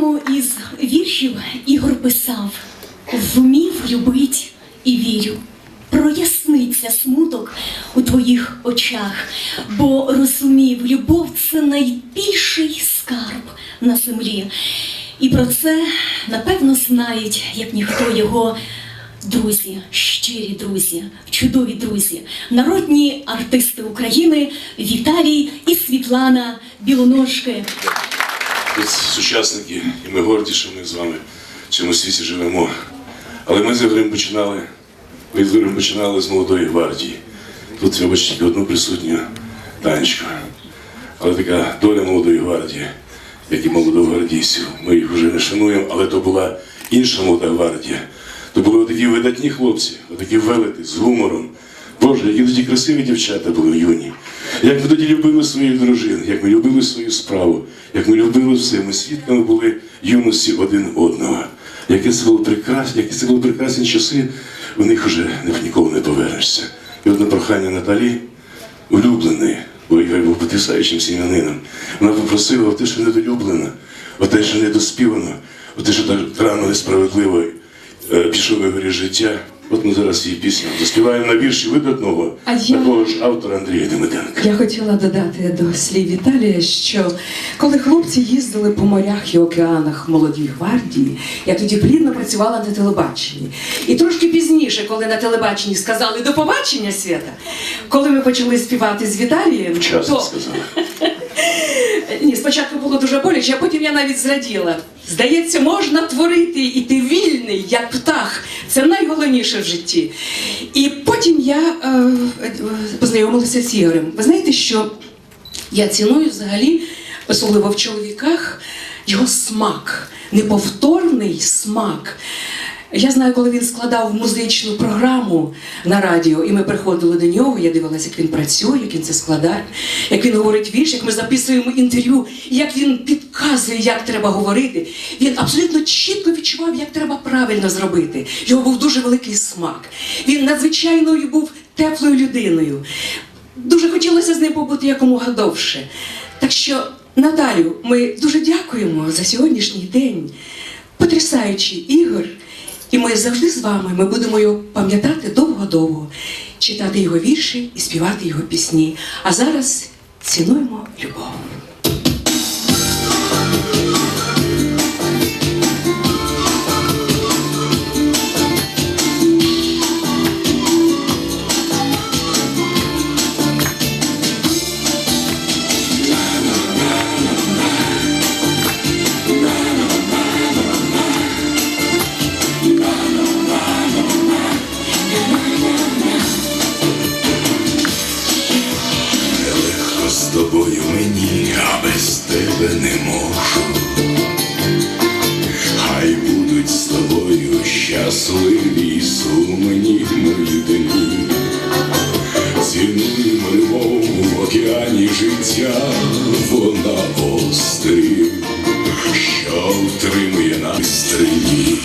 одному із віршів Ігор писав: вмів любить і вірю. Проясниться смуток у твоїх очах, бо розумів, любов це найбільший скарб на землі. І про це напевно знають, як ніхто його друзі, щирі друзі, чудові друзі, народні артисти України Віталій і Світлана Білоножки. Сучасники, і ми горді, що ми з вами в цьому світі живемо. Але ми з Ігорем починали, ми з Ігорем починали з молодої гвардії. Тут, вибачте, тільки одну присутню танечку. Але така доля молодої гвардії, як і молодогвардійців, ми їх вже не шануємо, але то була інша молода гвардія. То були такі видатні хлопці, отакі велети з гумором. Боже, які тоді красиві дівчата були юні. Як ми тоді любили своїх дружин, як ми любили свою справу, як ми любили все, ми свідками були юності один одного. Які це були прекрасні, які це були прекрасні часи, у них вже ніколи не повернешся. І одне прохання Наталі, улюблений, бо Ігор був потрясаючим сім'янином. Вона попросила те, що недолюблено, те, що недоспівано, те, що так рано несправедливо е, пішов Ігорі життя. От ми зараз її пісню заспіваємо на вірші видатного А я- ж автора Андрія Демиденка. Я хотіла додати до слів Віталія, що коли хлопці їздили по морях і океанах молодій гвардії, я тоді плідно працювала на телебаченні. І трошки пізніше, коли на телебаченні сказали до побачення свята, коли ми почали співати з Віталієм, Вчасно то сказала. ні, спочатку було дуже боляче, а потім я навіть зраділа. Здається, можна творити, і ти вільний, як птах. Це найголовніше в житті. І потім я е, познайомилася з Ігорем. Ви знаєте, що я ціную взагалі, особливо в чоловіках, його смак, неповторний смак. Я знаю, коли він складав музичну програму на радіо, і ми приходили до нього, я дивилася, як він працює, як він це складає, як він говорить вірш, як ми записуємо інтерв'ю, як він підказує, як треба говорити. Він абсолютно чітко відчував, як треба правильно зробити. Його був дуже великий смак. Він надзвичайною був теплою людиною. Дуже хотілося з ним побути якомога довше. Так що, Наталю, ми дуже дякуємо за сьогоднішній день. Потрясаючий ігор. І ми завжди з вами ми будемо його пам'ятати довго-довго, читати його вірші і співати його пісні. А зараз цінуємо любов. Тобою мені, а без тебе не можу. Хай будуть з тобою щасливі й сумні мої дні. Цінуємо любов в океані життя, вона острів, що втримує нас стрині.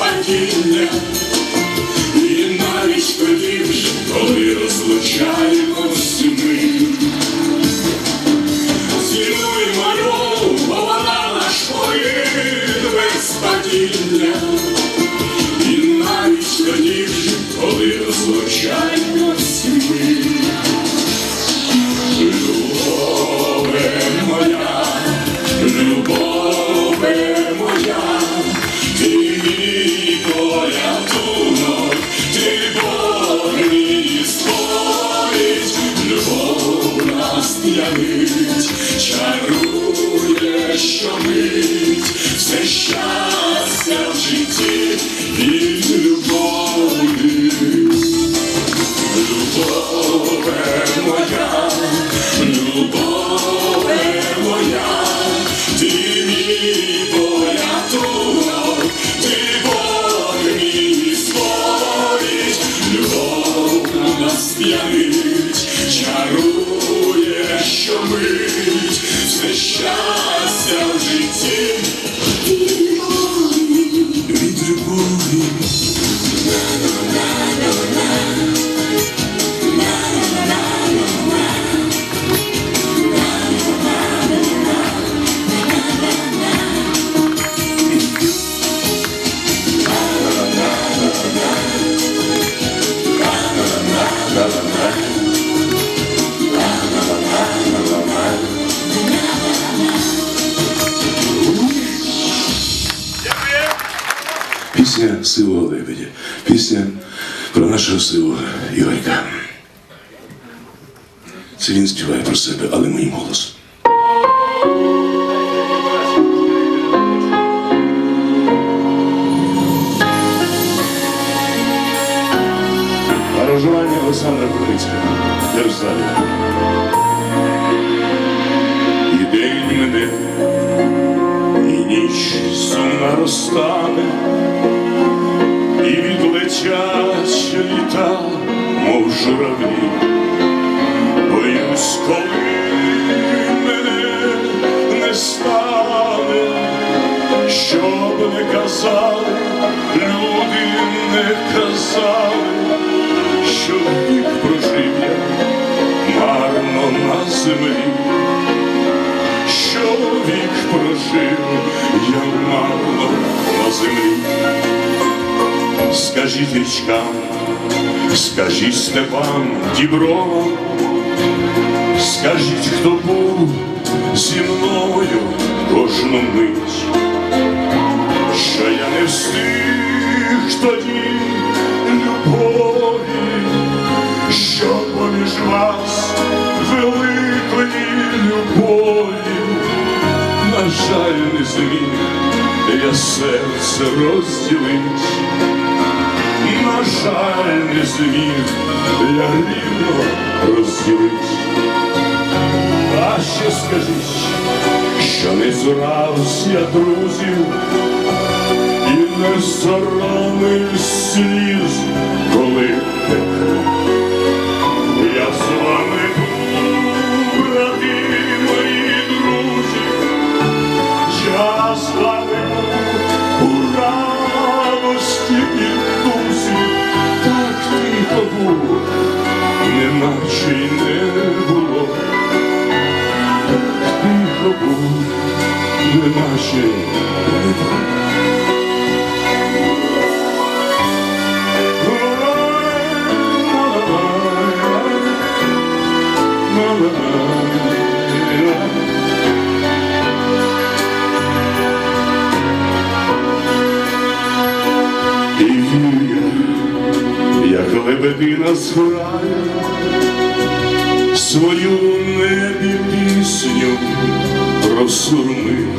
падіння, і навіть тоді вже, коли розлучаємось ми. Цілуй мою, бо вона наш поїд без падіння. Сивого лебедя. Пісня про нашого сивого Ігорька. Це він співає про себе, але моїм голосом. Аранжування Олександра Куницького. Держзалі. І день мене, і ніч сумна розтане, і відлетять літа, мов журавлі. Боюсь, коли мене не стане, щоб не казали, люди не казали, Скажіть річкам, скажіть степам діброва, скажіть, хто був зі мною кожну мить, що я не встиг тоді любові, що поміж вас великої любові, на жаль, не зміг я серце розділить, жаль, зміг я рівно розділить. А ще скажіть, що не зуравсь я друзів і не соромив сліз, коли неначе й не було. Так тихо був, неначе не було. Як лебедина згорає, свою небі пісню про Хтось